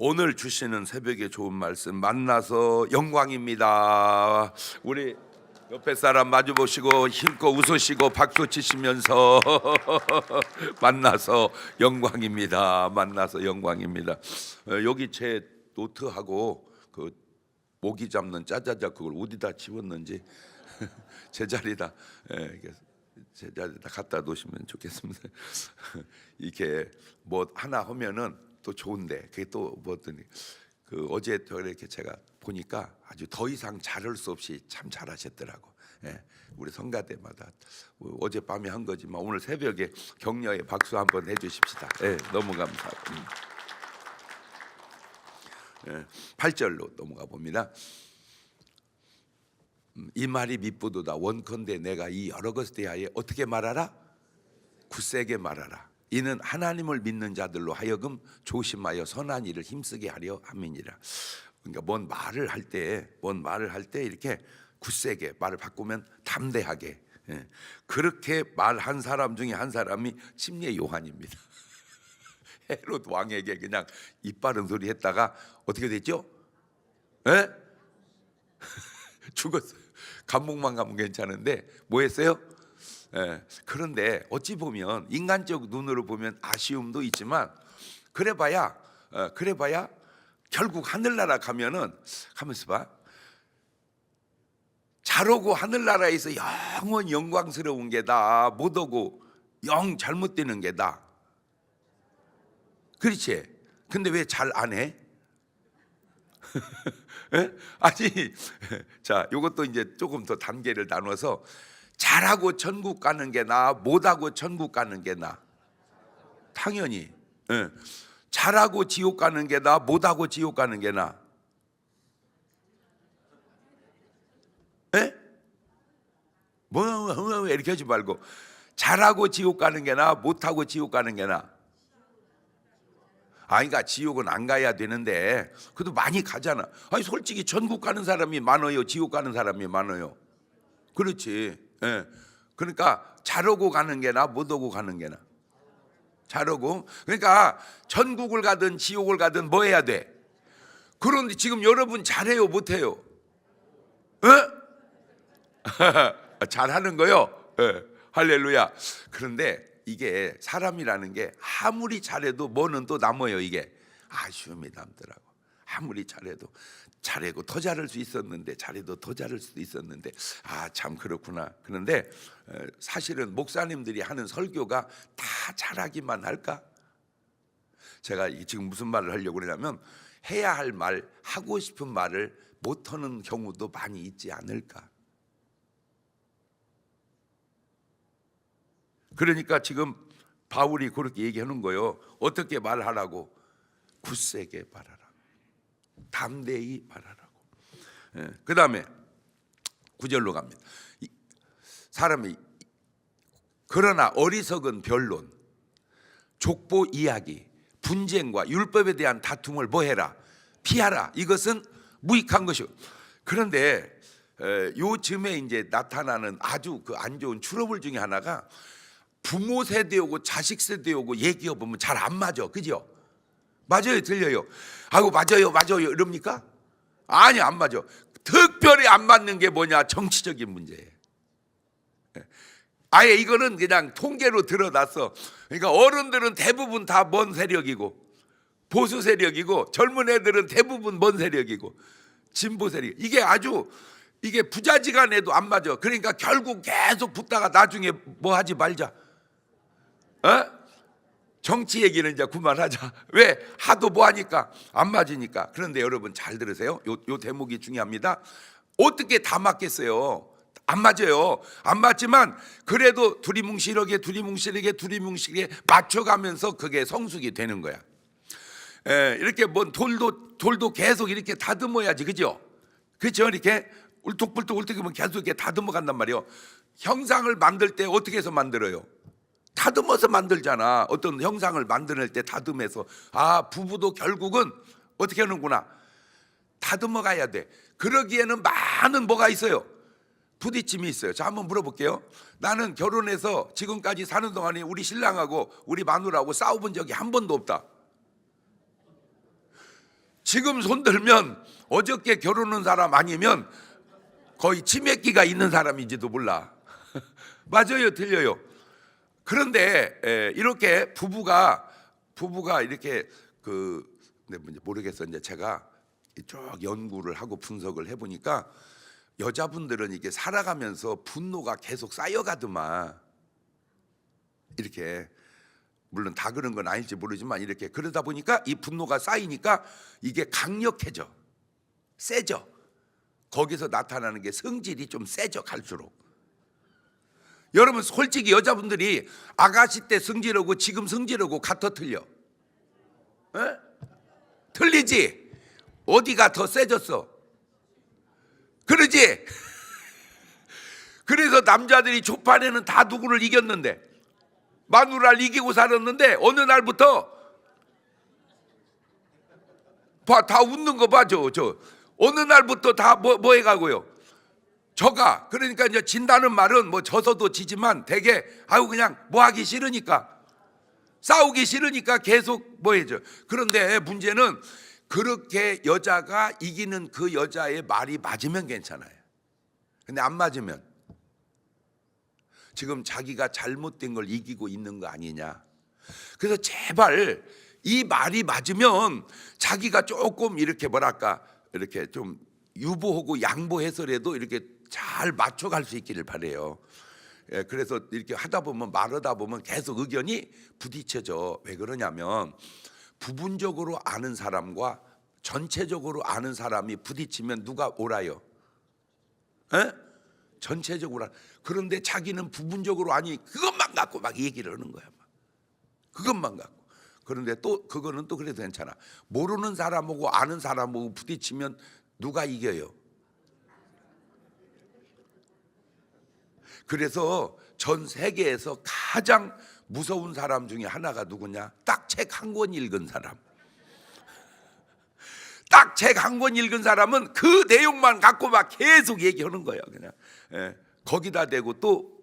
오늘 주시는 새벽에 좋은 말씀 만나서 영광입니다. 우리 옆에 사람 마주 보시고 힘껏 웃으시고 박수 치시면서 만나서 영광입니다. 만나서 영광입니다. 어, 여기 제 노트하고 그 모기 잡는 짜자자 그걸 어디다 집었는지 제 자리다. 예, 이게 제 자리에다 갖다 놓으시면 좋겠습니다. 이게 뭐 하나 하면은 또 좋은데 그게 또 뭐더니 그 어제 또 이렇게 제가 보니까 아주 더 이상 잘할 수 없이 참 잘하셨더라고. 예, 우리 성가대마다 뭐 어젯밤에 한 거지만 오늘 새벽에 격려의 박수 한번 해주십시다. 예, 너무 감사하고. 음. 예, 8절로 넘어가 봅니다. 음, 이 말이 미쁘도다 원컨대 내가 이 여러 것에 대하여 어떻게 말하라? 굳세게 말하라. 이는 하나님을 믿는 자들로 하여금 조심하여 선한 일을 힘쓰게 하려 함이니라. 그러니까 뭔 말을 할 때, 뭔 말을 할 때 이렇게 굳세게 말을 바꾸면 담대하게. 예. 그렇게 말한 사람 중에 한 사람이 침례 요한입니다. 헤롯 왕에게 그냥 이빠른 소리 했다가 어떻게 됐죠? 예? 죽었어요. 감옥만 가면 괜찮은데 뭐 했어요? 예. 그런데 어찌 보면 인간적 눈으로 보면 아쉬움도 있지만 그래봐야 어, 그래봐야 결국 하늘나라 가면은 가면서 봐. 잘 오고 하늘나라에서 영원 영광스러운 게다 못 오고 영 잘못되는 게다. 그렇지. 근데 왜 잘 안 해? 예? 아니, 자, 요것도 이제 조금 더 단계를 나눠서 잘하고 천국 가는 게 나, 못하고 천국 가는 게 나. 당연히. 예. 잘하고 지옥 가는 게 나, 못하고 지옥 가는 게 나. 예? 뭐 이렇게 하지 말고 잘하고 지옥 가는 게 나, 못하고 지옥 가는 게 나. 아, 그러니까 지옥은 안 가야 되는데 그래도 많이 가잖아. 아니 솔직히 전국 가는 사람이 많아요, 지옥 가는 사람이 많아요. 그렇지. 예. 그러니까 잘 오고 가는 게나 못 오고 가는 게나. 잘 오고. 그러니까 전국을 가든 지옥을 가든 뭐 해야 돼? 그런데 지금 여러분 잘해요, 못해요? 예? 잘하는 거요. 예. 할렐루야. 그런데 이게 사람이라는 게 아무리 잘해도 뭐는 또 남아요 이게 아쉬움이 남더라고 아무리 잘해도 잘하고 더 잘할 수 있었는데 잘해도 더 잘할 수도 있었는데 아 참 그렇구나 그런데 어, 사실은 목사님들이 하는 설교가 다 잘하기만 할까 제가 이- 지금 무슨 말을 하려고 그러냐면 해야 할 말 하고 싶은 말을 못하는 경우도 많이 있지 않을까 그러니까 지금 바울이 그렇게 얘기하는 거예요. 어떻게 말하라고? 굳세게 말하라. 담대히 말하라고. 예, 그 다음에 구절로 갑니다. 이- 사람이 그러나 어리석은 변론, 족보 이야기, 분쟁과 율법에 대한 다툼을 뭐해라? 피하라. 이것은 무익한 것이요. 그런데 에, 요즘에 이제 나타나는 아주 그 안 좋은 트러블 중에 하나가 부모 세대오고 자식 세대오고 얘기해 보면 잘 안 맞아, 그죠? 맞아요, 들려요. 아이고 맞아요, 맞아요 이럽니까? 아니 안 맞아. 특별히 안 맞는 게 뭐냐? 정치적인 문제예요. 예. 아예 이거는 그냥 통계로 드러났어. 그러니까 어른들은 대부분 다 먼 세력이고 보수 세력이고 젊은 애들은 대부분 먼 세력이고 진보 세력. 이게 아주 이게 부자지간에도 안 맞아. 그러니까 결국 계속 붙다가 나중에 뭐 하지 말자. 어? 정치 얘기는 이제 그만하자. 왜? 하도 뭐 하니까 안 맞으니까. 그런데 여러분 잘 들으세요. 요, 요 대목이 중요합니다. 어떻게 다 맞겠어요? 안 맞아요. 안 맞지만 그래도 두리뭉실하게 두리뭉실하게 두리뭉실하게 맞춰가면서 그게 성숙이 되는 거야. 에, 이렇게 뭔 돌도 돌도 계속 이렇게 다듬어야지, 그죠? 그렇죠? 이렇게 울뚝불뚝 울뚝이면 계속 이렇게 다듬어 간단 말이에요. 형상을 만들 때 어떻게 해서 만들어요? 다듬어서 만들잖아. 어떤 형상을 만들 때 다듬어서 아 부부도 결국은 어떻게 하는구나 다듬어 가야 돼. 그러기에는 많은 뭐가 있어요. 부딪힘이 있어요. 자 한번 물어볼게요. 나는 결혼해서 지금까지 사는 동안에 우리 신랑하고 우리 마누라하고 싸워본 적이 한 번도 없다. 지금 손 들면 어저께 결혼한 사람 아니면 거의 치매기가 있는 사람인지도 몰라. 맞아요, 틀려요. 그런데 에, 이렇게 부부가 부부가 이렇게 그 네, 뭔지 모르겠어. 이제 제가 쭉 연구를 하고 분석을 해보니까 여자분들은 이게 살아가면서 분노가 계속 쌓여가더만 이렇게 물론 다 그런 건 아닐지 모르지만 이렇게 그러다 보니까 이 분노가 쌓이니까 이게 강력해져. 세져. 거기서 나타나는 게 성질이 좀 세져 갈수록 여러분 솔직히 여자분들이 아가씨 때 성질하고 지금 성질하고 같아 틀려. 에? 틀리지? 어디가 더 세졌어? 그러지? 그래서 남자들이 초판에는 다 누구를 이겼는데? 마누라를 이기고 살았는데 어느 날부터 봐 다 웃는 거 봐줘 저. 어느 날부터 다 뭐 뭐 해가고요 저가. 그러니까 이제 진다는 말은 뭐 져서도 지지만 대개 아유 그냥 뭐 하기 싫으니까 싸우기 싫으니까 계속 뭐 해줘. 그런데 문제는 그렇게 여자가 이기는 그 여자의 말이 맞으면 괜찮아요. 근데 안 맞으면 지금 자기가 잘못된 걸 이기고 있는 거 아니냐. 그래서 제발 이 말이 맞으면 자기가 조금 이렇게 뭐랄까 이렇게 좀 유보하고 양보해서라도 이렇게 잘 맞춰갈 수 있기를 바래요. 예, 그래서 이렇게 하다 보면 말하다 보면 계속 의견이 부딪혀져. 왜 그러냐면 부분적으로 아는 사람과 전체적으로 아는 사람이 부딪히면 누가 옳아요? 에? 전체적으로 알- 그런데 자기는 부분적으로 아니 그것만 갖고 막 얘기를 하는 거야. 막. 그것만 갖고. 그런데 또 그거는 또 그래도 괜찮아. 모르는 사람하고 아는 사람하고 부딪히면 누가 이겨요? 그래서 전 세계에서 가장 무서운 사람 중에 하나가 누구냐? 딱 책 한 권 읽은 사람. 딱 책 한 권 읽은 사람은 그 내용만 갖고 막 계속 얘기하는 거예요. 그냥 예. 거기다 대고 또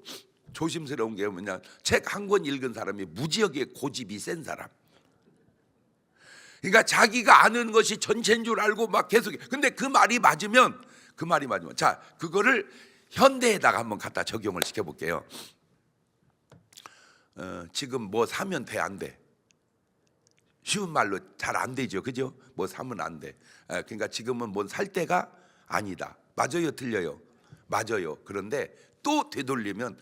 조심스러운 게 뭐냐? 책 한 권 읽은 사람이 무지하게 고집이 센 사람. 그러니까 자기가 아는 것이 전체인 줄 알고 막 계속. 근데 그 말이 맞으면 그 말이 맞으면 자 그거를 현대에다가 한번 갖다 적용을 시켜볼게요. 어, 지금 뭐 사면 돼 안 돼? 쉬운 말로 잘 안 되죠, 그죠? 뭐 사면 안 돼. 에, 그러니까 지금은 뭔 살 때가 아니다. 맞아요, 틀려요? 맞아요. 그런데 또 되돌리면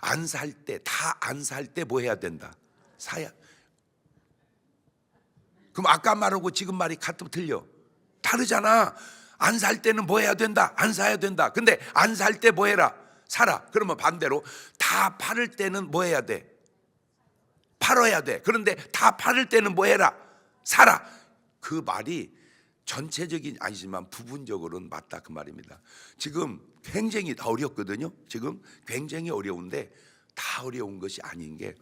안 살 때, 다 안 살 때 뭐 해야 된다? 사야. 그럼 아까 말하고 지금 말이 같으면 틀려. 다르잖아. 안 살 때는 뭐 해야 된다? 안 사야 된다. 근데 안 살 때 뭐 해라? 사라. 그러면 반대로 다 팔을 때는 뭐 해야 돼? 팔아야 돼. 그런데 다 팔을 때는 뭐 해라? 사라. 그 말이 전체적인 아니지만 부분적으로는 맞다 그 말입니다. 지금 굉장히 어렵거든요. 지금 굉장히 어려운데 다 어려운 것이 아닌 게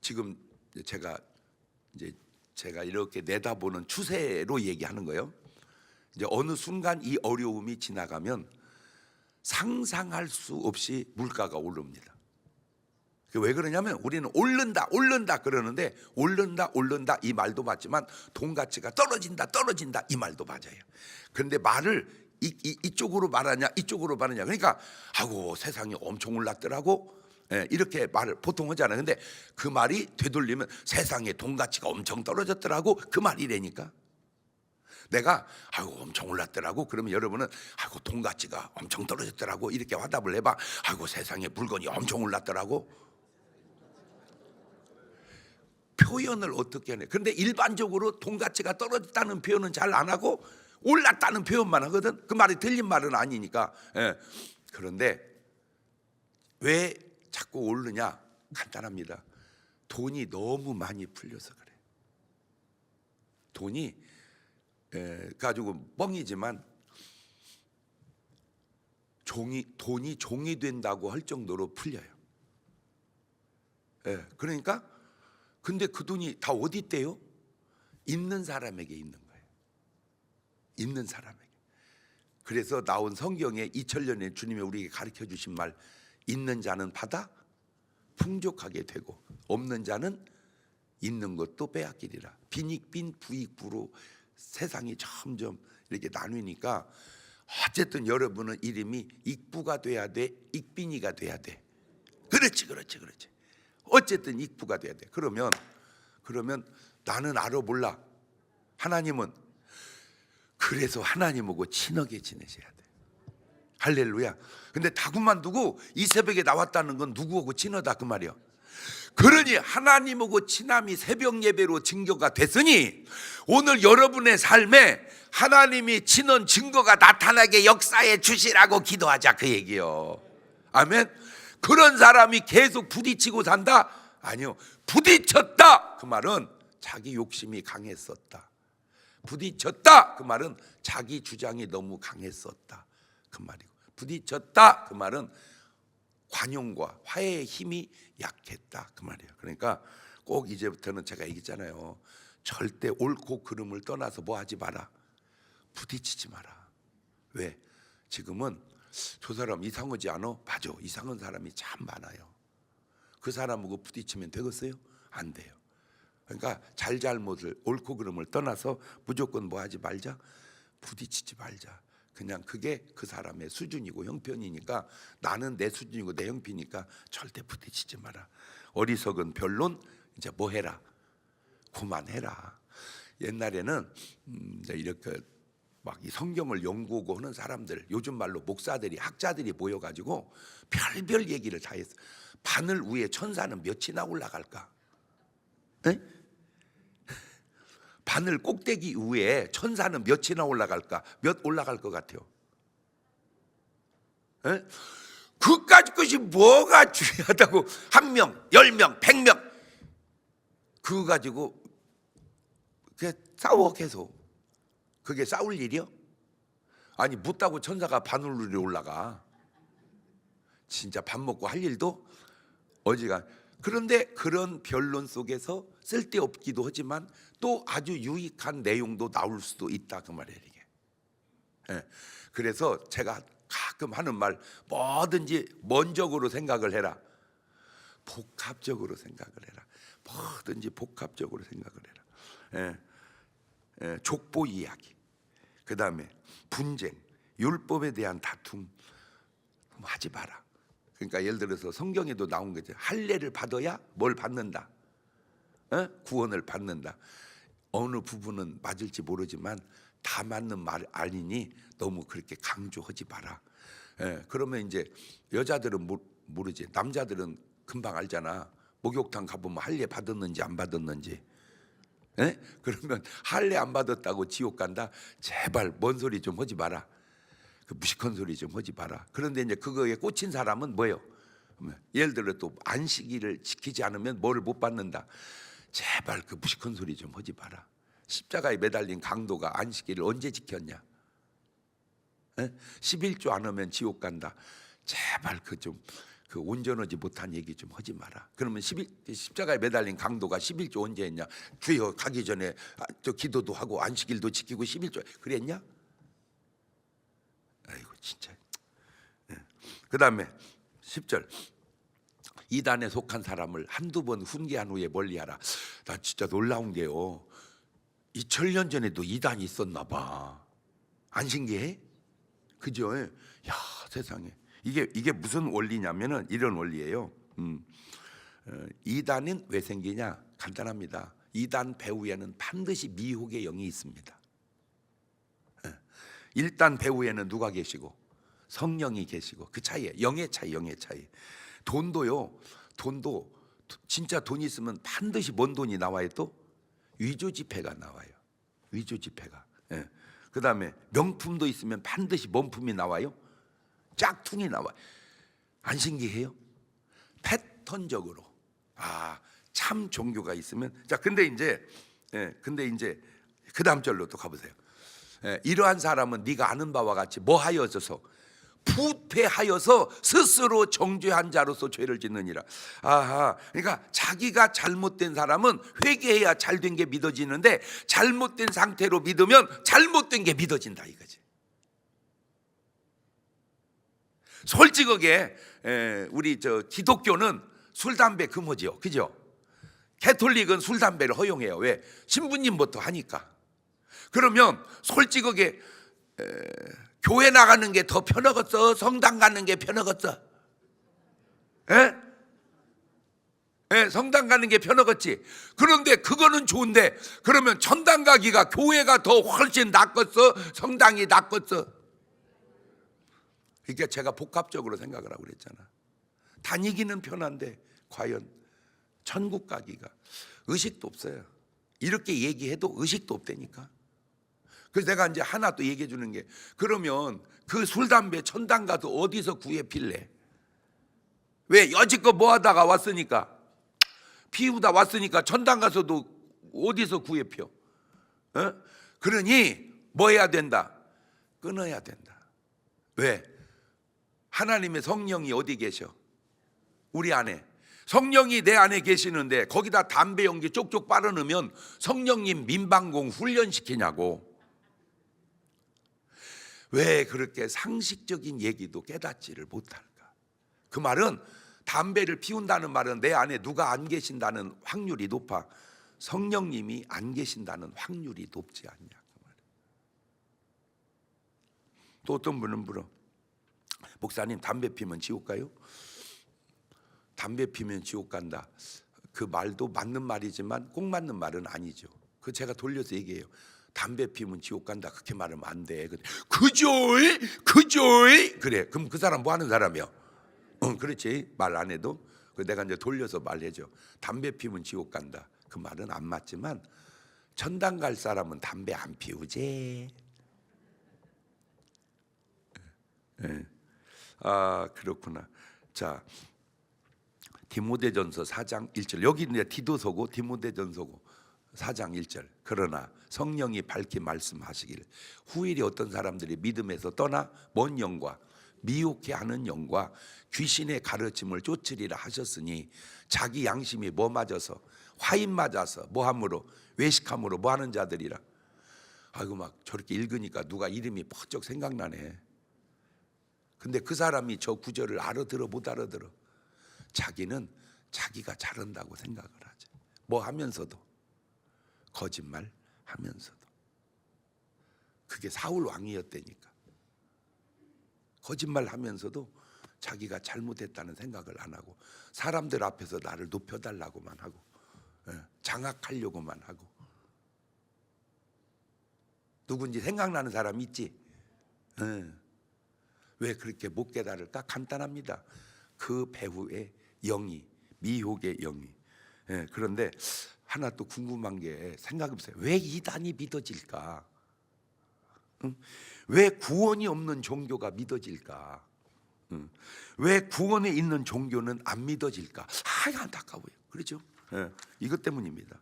지금 제가 이제 제가 이렇게 내다보는 추세로 얘기하는 거예요. 이제 어느 순간 이 어려움이 지나가면 상상할 수 없이 물가가 오릅니다. 그왜 그러냐면 우리는 오른다 오른다 그러는데 오른다 오른다 이 말도 맞지만 돈 가치가 떨어진다 떨어진다 이 말도 맞아요. 그런데 말을 이, 이, 이쪽으로 말하냐 이쪽으로 말하냐 그러니까 아고 세상이 엄청 올랐더라고 예, 이렇게 말을 보통 하잖아요. 근데 그 말이 되돌리면 세상에 돈 가치가 엄청 떨어졌더라고 그 말이래니까. 내가 아이고 엄청 올랐더라고. 그러면 여러분은 아이고 돈 가치가 엄청 떨어졌더라고. 이렇게 화답을 해봐. 아이고 세상에 물건이 엄청 올랐더라고. 표현을 어떻게 하냐 근데 일반적으로 돈 가치가 떨어졌다는 표현은 잘 안 하고 올랐다는 표현만 하거든. 그 말이 틀린 말은 아니니까. 예. 그런데 왜 자꾸 오르냐? 간단합니다. 돈이 너무 많이 풀려서 그래. 돈이 에, 가지고 뻥이지만 종이 돈이 종이 된다고 할 정도로 풀려요. 예, 그러니까 근데 그 돈이 다 어디 있대요? 있는 사람에게 있는 거예요. 있는 사람에게. 그래서 나온 성경에 2000년에 주님이 우리에게 가르쳐 주신 말 있는 자는 받아 풍족하게 되고 없는 자는 있는 것도 빼앗기리라. 빈익빈 부익부로 세상이 점점 이렇게 나누니까 어쨌든 여러분은 이름이 익부가 돼야 돼, 익빈이가 돼야 돼. 그렇지, 그렇지, 그렇지. 어쨌든 익부가 돼야 돼. 그러면 그러면 나는 알아 몰라. 하나님은 그래서 하나님하고 친하게 지내셔야 돼. 할렐루야. 근데 다 그만두고 이 새벽에 나왔다는 건 누구하고 친하다 그 말이야. 그러니 하나님하고 친함이 새벽 예배로 증거가 됐으니 오늘 여러분의 삶에 하나님이 친한 증거가 나타나게 역사해 주시라고 기도하자 그 얘기요. 아멘. 그런 사람이 계속 부딪히고 산다? 아니요. 부딪혔다. 그 말은 자기 욕심이 강했었다. 부딪혔다. 그 말은 자기 주장이 너무 강했었다. 그 말이고. 부딪혔다. 그 말은 관용과 화해의 힘이 약했다 그 말이에요. 그러니까 꼭 이제부터는 제가 얘기했잖아요. 절대 옳고 그름을 떠나서 뭐 하지 마라. 부딪히지 마라. 왜? 지금은 저 사람 이상하지 않아? 맞아. 이상한 사람이 참 많아요. 그 사람하고 부딪히면 되겠어요? 안 돼요. 그러니까 잘잘못을 옳고 그름을 떠나서 무조건 뭐 하지 말자. 부딪히지 말자. 그냥 그게 그 사람의 수준이고 형편이니까 나는 내 수준이고 내 형편이니까 절대 부딪히지 마라. 어리석은 변론 이제 뭐 해라. 그만해라. 옛날에는 음, 이제 이렇게 막 이 성경을 연구하고 하는 사람들 요즘 말로 목사들이 학자들이 모여 가지고 별별 얘기를 다 했어. 바늘 위에 천사는 몇이나 올라갈까? 에? 바늘 꼭대기 위에 천사는 몇이나 올라갈까? 몇 올라갈 것 같아요? 에? 그까지 것이 뭐가 중요하다고 한 명, 열 명, 백 명 그거 가지고 그 싸워 계속 그게 싸울 일이요? 아니 묻다고 천사가 바늘 위에 올라가 진짜 밥 먹고 할 일도 어지가 그런데 그런 변론 속에서 쓸데없기도 하지만 또 아주 유익한 내용도 나올 수도 있다 그 말이에요 이게. 예. 그래서 제가 가끔 하는 말 뭐든지 먼적으로 생각을 해라. 복합적으로 생각을 해라. 뭐든지 복합적으로 생각을 해라. 예. 예. 족보 이야기. 그 다음에 분쟁, 율법에 대한 다툼 뭐 하지 마라. 그러니까 예를 들어서 성경에도 나온 거죠. 할례를 받아야 뭘 받는다. 어? 구원을 받는다. 어느 부분은 맞을지 모르지만 다 맞는 말 아니니 너무 그렇게 강조하지 마라. 예, 그러면 이제 여자들은 모, 모르지. 남자들은 금방 알잖아. 목욕탕 가보면 할례 받았는지 안 받았는지. 예? 그러면 할례 안 받았다고 지옥 간다. 제발 뭔 소리 좀 하지 마라. 그 무식한 소리 좀 하지 마라. 그런데 이제 그거에 꽂힌 사람은 뭐예요? 예를 들어 또 안식일을 지키지 않으면 뭐를 못 받는다. 제발 그 무식한 소리 좀 하지 마라. 십자가에 매달린 강도가 안식일을 언제 지켰냐? 에? 11조 안 하면 지옥 간다. 제발 그 좀 그 온전하지 못한 얘기 좀 하지 마라. 그러면 11, 십자가에 매달린 강도가 11조 언제 했냐? 주여 가기 전에 아, 저 기도도 하고 안식일도 지키고 11조 그랬냐? 아이고 진짜. 그 다음에 10절 이단에 속한 사람을 한두 번 훈계한 후에 멀리하라. 나 진짜 놀라운 게요. 2000년 전에도 이단이 있었나 봐. 안 신기해? 그죠? 야 세상에 이게 이게 무슨 원리냐면은 이런 원리예요. 음. 어, 이단은 왜 생기냐? 간단합니다. 이단 배후에는 반드시 미혹의 영이 있습니다. 예. 일단 배후에는 누가 계시고 성령이 계시고 그 차이에 영의 차이, 영의 차이. 돈도요. 돈도 진짜 돈 있으면 반드시 뭔 돈이 나와요 또 위조 지폐가 나와요. 위조 지폐가. 예. 그다음에 명품도 있으면 반드시 뭔품이 나와요? 짝퉁이 나와. 안 신기해요? 패턴적으로. 아, 참 종교가 있으면 자, 근데 이제 예, 근데 이제 그 다음 절로 또 가보세요. 예, 이러한 사람은 네가 아는 바와 같이 뭐 하여져서 부패하여서 스스로 정죄한 자로서 죄를 짓느니라. 아하. 그러니까 자기가 잘못된 사람은 회개해야 잘된 게 믿어지는데 잘못된 상태로 믿으면 잘못된 게 믿어진다 이거지. 솔직하게 에, 우리 저 기독교는 술 담배 금호지요. 그죠? 캐톨릭은 술 담배를 허용해요. 왜? 신부님부터 하니까. 그러면 솔직하게 에, 교회 나가는 게 더 편하겠어? 성당 가는 게 편하겠어? 예? 예, 성당 가는 게 편하겠지. 그런데 그거는 좋은데 그러면 천당 가기가 교회가 더 훨씬 낫겠어? 성당이 낫겠어? 그러니까 제가 복합적으로 생각을 하고 그랬잖아. 다니기는 편한데 과연 천국 가기가 의식도 없어요. 이렇게 얘기해도 의식도 없다니까. 그래서 내가 이제 하나 또 얘기해 주는 게 그러면 그 술 담배 천당 가도 어디서 구해 필래? 왜 여지껏 뭐 하다가 왔으니까 피우다 왔으니까 천당 가서도 어디서 구해 펴? 어? 그러니 뭐 해야 된다? 끊어야 된다. 왜? 하나님의 성령이 어디 계셔? 우리 안에. 성령이 내 안에 계시는데 거기다 담배 연기 쪽쪽 빨아넣으면 성령님 민방공 훈련시키냐고. 왜 그렇게 상식적인 얘기도 깨닫지를 못할까? 그 말은 담배를 피운다는 말은 내 안에 누가 안 계신다는 확률이 높아. 성령님이 안 계신다는 확률이 높지 않냐 그. 또 어떤 분은 물어. 목사님 담배 피면 지옥 가요? 담배 피면 지옥 간다. 그 말도 맞는 말이지만 꼭 맞는 말은 아니죠. 그 제가 돌려서 얘기해요. 담배 피면 지옥 간다 그렇게 말하면 안 돼. 그죠이 그죠이 그래. 그럼 그 사람 뭐 하는 사람이야? 응, 그렇지 말 안 해도 그 내가 이제 돌려서 말해줘. 담배 피면 지옥 간다. 그 말은 안 맞지만 천당 갈 사람은 담배 안 피우지. 예. 아 그렇구나. 자 디모데전서 4장 1절 여기 이제 디도서고 디모데전서고 4장 1절. 그러나 성령이 밝히 말씀하시길 후일이 어떤 사람들이 믿음에서 떠나 먼 영과 미혹해 하는 영과 귀신의 가르침을 쫓으리라 하셨으니 자기 양심이 뭐 맞아서 화인 맞아서 뭐함으로 외식함으로 뭐 하는 자들이라. 아이고 막 저렇게 읽으니까 누가 이름이 퍼쩍 생각나네. 근데 그 사람이 저 구절을 알아들어 못 알아들어. 자기는 자기가 잘한다고 생각을 하지. 뭐 하면서도 거짓말 하면서도 그게 사울 왕이었다니까 거짓말 하면서도 자기가 잘못했다는 생각을 안 하고 사람들 앞에서 나를 높여달라고만 하고 예, 장악하려고만 하고 누군지 생각나는 사람 있지? 예. 왜 그렇게 못 깨달을까? 간단합니다. 그 배후의 영이 미혹의 영이 예, 그런데 하나 또 궁금한 게 생각해 보세요. 왜 이단이 믿어질까? 응? 왜 구원이 없는 종교가 믿어질까? 응. 왜 구원에 있는 종교는 안 믿어질까? 아, 안타까워요. 그렇죠? 예, 이것 때문입니다.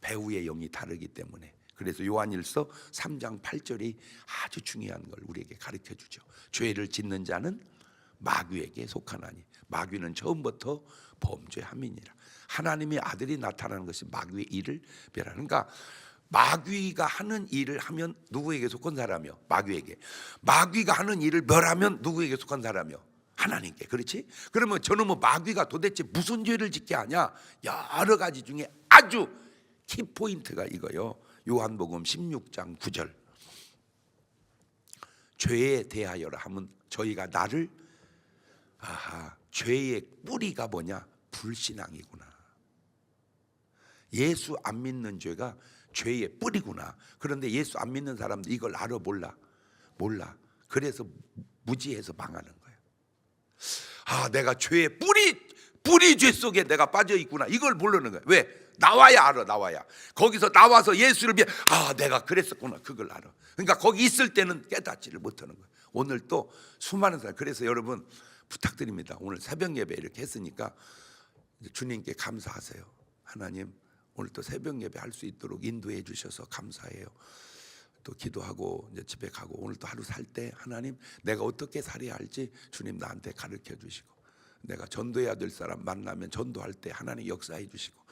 배우의 영이 다르기 때문에. 그래서 요한일서 3장 8절이 아주 중요한 걸 우리에게 가르쳐 주죠. 죄를 짓는 자는 마귀에게 속하나니 마귀는 처음부터 범죄함이니라. 하나님의 아들이 나타나는 것이 마귀의 일을 멸하는가? 마귀가 하는 일을 하면 누구에게 속한 사람이요? 마귀에게. 마귀가 하는 일을 멸하면 누구에게 속한 사람이요? 하나님께. 그렇지? 그러면 저놈의 마귀가 도대체 무슨 죄를 짓게 하냐? 여러 가지 중에 아주 키포인트가 이거요. 요한복음 16장 9절. 죄에 대하여라 하면 저희가 나를 아하 죄의 뿌리가 뭐냐 불신앙이구나. 예수 안 믿는 죄가 죄의 뿌리구나. 그런데 예수 안 믿는 사람들 이걸 알아 몰라 몰라. 그래서 무지해서 망하는 거예요. 아 내가 죄의 뿌리 뿌리 죄 속에 내가 빠져 있구나. 이걸 모르는 거예요. 왜? 나와야 알아 나와야 거기서 나와서 예수를 위해 아 내가 그랬었구나 그걸 알아 그러니까 거기 있을 때는 깨닫지를 못하는 거예요 오늘 또 수많은 사람 그래서 여러분 부탁드립니다 오늘 새벽 예배 이렇게 했으니까 주님께 감사하세요 하나님 오늘 또 새벽 예배 할 수 있도록 인도해 주셔서 감사해요 또 기도하고 이제 집에 가고 오늘 또 하루 살 때 하나님 내가 어떻게 살아야 할지 주님 나한테 가르쳐 주시고 내가 전도해야 될 사람 만나면 전도할 때 하나님 역사해 주시고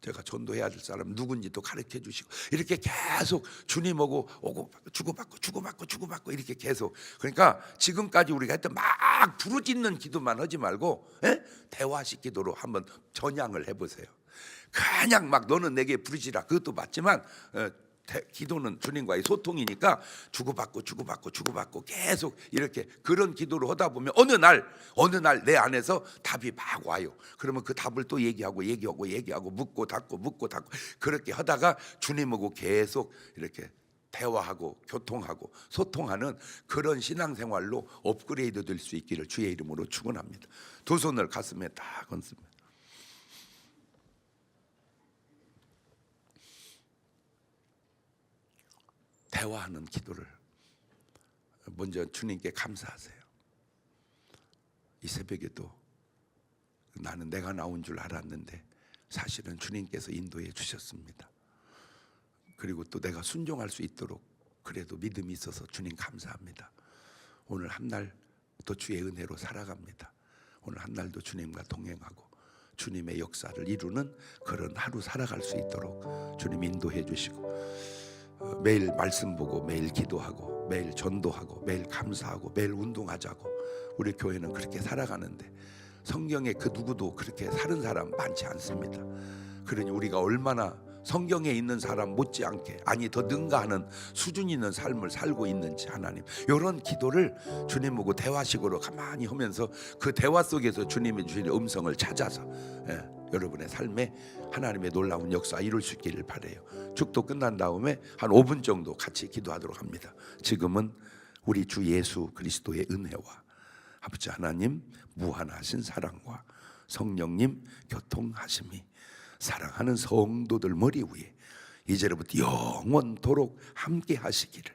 제가 전도해야 될 사람 누군지 또 가르쳐 주시고 이렇게 계속 주님하고 오고 주고받고 주고받고 주고받고 이렇게 계속 그러니까 지금까지 우리가 했던 막 부르짖는 기도만 하지 말고 예? 대화식 기도로 한번 전향을 해보세요. 그냥 막 너는 내게 부르짖라 그것도 맞지만 어, 대- 기도는 주님과의 소통이니까 주고받고 주고받고 주고받고 계속 이렇게 그런 기도를 하다 보면 어느 날 어느 날 내 안에서 답이 막 와요. 그러면 그 답을 또 얘기하고 얘기하고 얘기하고 묻고 닫고 묻고 닫고 그렇게 하다가 주님하고 계속 이렇게 대화하고 교통하고 소통하는 그런 신앙생활로 업그레이드 될 수 있기를 주의 이름으로 축원합니다. 두 손을 가슴에 다 건습니다. 대화하는 기도를 먼저 주님께 감사하세요. 이 새벽에도 나는 내가 나온 줄 알았는데 사실은 주님께서 인도해 주셨습니다. 그리고 또 내가 순종할 수 있도록 그래도 믿음이 있어서 주님 감사합니다. 오늘 한 날 또 주의 은혜로 살아갑니다. 오늘 한 날도 주님과 동행하고 주님의 역사를 이루는 그런 하루 살아갈 수 있도록 주님 인도해 주시고 어, 매일 말씀 보고 매일 기도하고 매일 전도하고 매일 감사하고 매일 운동하자고 우리 교회는 그렇게 살아가는데 성경에 그 누구도 그렇게 사는 사람 많지 않습니다. 그러니 우리가 얼마나 성경에 있는 사람 못지않게 아니 더 능가하는 수준 있는 삶을 살고 있는지 하나님 이런 기도를 주님 보고 대화식으로 가만히 하면서 그 대화 속에서 주님이 주시는 음성을 찾아서 예, 여러분의 삶에 하나님의 놀라운 역사 이룰 수 있기를 바래요. 축도 끝난 다음에 한 5분 정도 같이 기도하도록 합니다. 지금은 우리 주 예수 그리스도의 은혜와 아버지 하나님 무한하신 사랑과 성령님 교통하심이 사랑하는 성도들 머리 위에 이제로부터 영원토록 함께 하시기를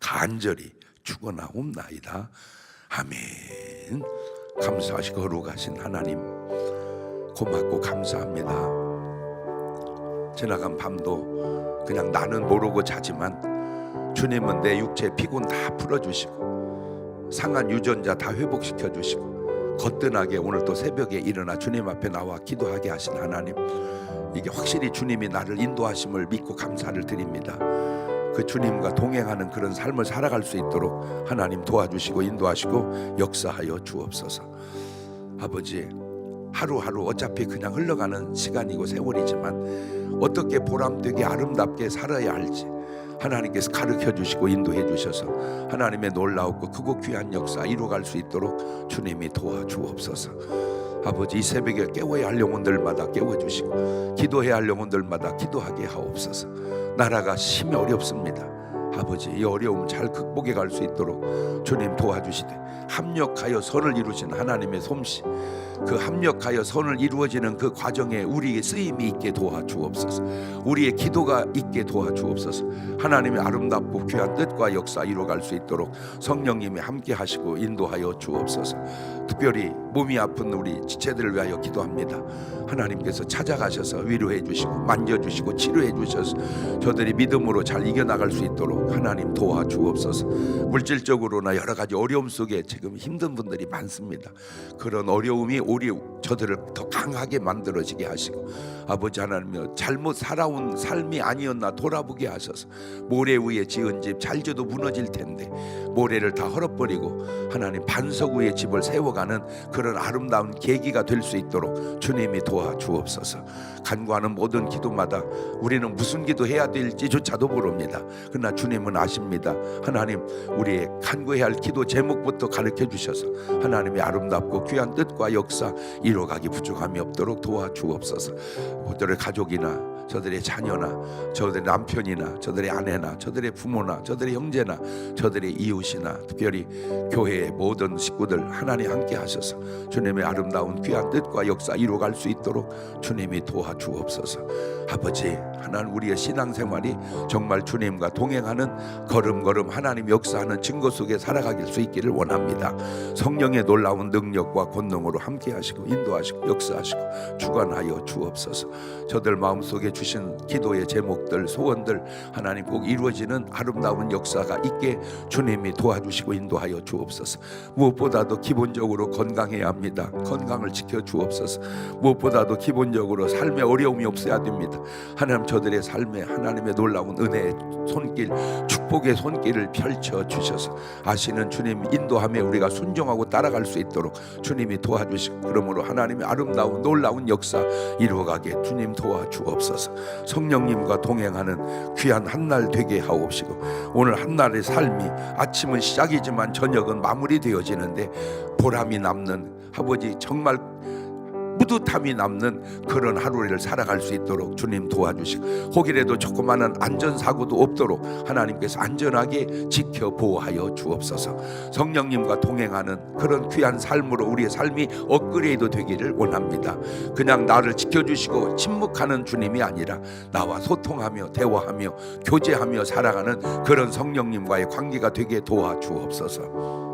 간절히 축원하옵나이다. 아멘. 감사하시고 거룩하신 하나님 고맙고 감사합니다. 지나간 밤도 그냥 나는 모르고 자지만 주님은 내 육체 피곤 다 풀어주시고 상한 유전자 다 회복시켜 주시고 거뜬하게 오늘 또 새벽에 일어나 주님 앞에 나와 기도하게 하신 하나님 이게 확실히 주님이 나를 인도하심을 믿고 감사를 드립니다. 그 주님과 동행하는 그런 삶을 살아갈 수 있도록 하나님 도와주시고 인도하시고 역사하여 주옵소서. 아버지 하루하루 어차피 그냥 흘러가는 시간이고 세월이지만 어떻게 보람되게 아름답게 살아야 할지 하나님께서 가르쳐 주시고 인도해 주셔서 하나님의 놀라웠고 크고 귀한 역사 이루어갈 수 있도록 주님이 도와주옵소서. 아버지 이 새벽에 깨워야 할 영혼들마다 깨워주시고 기도해야 할 영혼들마다 기도하게 하옵소서. 나라가 심히 어렵습니다. 아버지 이 어려움 잘 극복해 갈 수 있도록 주님 도와주시되 합력하여 선을 이루신 하나님의 솜씨 그 합력하여 선을 이루어지는 그 과정에 우리의 쓰임이 있게 도와주옵소서. 우리의 기도가 있게 도와주옵소서. 하나님의 아름답고 귀한 뜻과 역사 이루어갈 수 있도록 성령님이 함께 하시고 인도하여 주옵소서. 특별히 몸이 아픈 우리 지체들을 위하여 기도합니다. 하나님께서 찾아가셔서 위로해 주시고 만져주시고 치료해 주셔서 저들이 믿음으로 잘 이겨나갈 수 있도록 하나님 도와주옵소서. 물질적으로나 여러 가지 어려움 속에 지금 힘든 분들이 많습니다. 그런 어려움이 우리 저들을 더 강하게 만들어지게 하시고 아버지 하나님여 잘못 살아온 삶이 아니었나 돌아보게 하셔서. 모래 위에 지은 집 잘져도 무너질 텐데 모래를 다 헐어버리고 하나님 반석 위에 집을 세워가는 그런 아름다운 계기가 될 수 있도록 주님이 도와주옵소서. 간구하는 모든 기도마다 우리는 무슨 기도 해야 될지조차도 모릅니다. 그러나 주님은 아십니다. 하나님 우리의 간구해야 할 기도 제목부터 가르쳐 주셔서 하나님의 아름답고 귀한 뜻과 역사 이루어가기 부족함이 없도록 도와주옵소서. 저들의 가족이나 저들의 자녀나 저들의 남편이나 저들의 아내나 저들의 부모나 저들의 형제나 저들의 이웃이나 특별히 교회의 모든 식구들 하나님 함께 하셔서 주님의 아름다운 귀한 뜻과 역사 이루어갈 수 있도록 주님이 도와주옵소서. 아버지 하나님 우리의 신앙생활이 정말 주님과 동행하는 걸음걸음 하나님 역사하는 증거 속에 살아가길 수 있기를 원합니다. 성령의 놀라운 능력과 권능으로 함께 하시고 인도하시고 역사하시고 주관하여 주옵소서. 저들 마음속에 주신 기도의 제목들 소원들 하나님 꼭 이루어지는 아름다운 역사가 있게 주님이 도와주시고 인도하여 주옵소서. 무엇보다도 기본적으로 건강해야 합니다. 건강을 지켜 주옵소서. 무엇보다도 기본적으로 삶에 어려움이 없어야 됩니다. 하나님 저들의 삶에 하나님의 놀라운 은혜의 손길 축복의 손길을 펼쳐 주셔서 아시는 주님 인도함에 우리가 순종하고 따라갈 수 있도록 주님이 도와주시고 그러므로 하나님의 아름다운 놀라운 역사 이루어가게 주님 도와주옵소서 주옵소서. 성령님과 동행하는 귀한 한날 되게 하옵시고 오늘 한 날의 삶이 아침은 시작이지만 저녁은 마무리되어지는데 보람이 남는 아버지 정말 뿌듯함이 남는 그런 하루를 살아갈 수 있도록 주님 도와주시고 혹이라도 조그마한 안전사고도 없도록 하나님께서 안전하게 지켜 보호하여 주옵소서. 성령님과 동행하는 그런 귀한 삶으로 우리의 삶이 업그레이드 되기를 원합니다. 그냥 나를 지켜주시고 침묵하는 주님이 아니라 나와 소통하며 대화하며 교제하며 살아가는 그런 성령님과의 관계가 되게 도와주옵소서